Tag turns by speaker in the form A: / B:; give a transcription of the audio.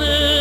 A: başını.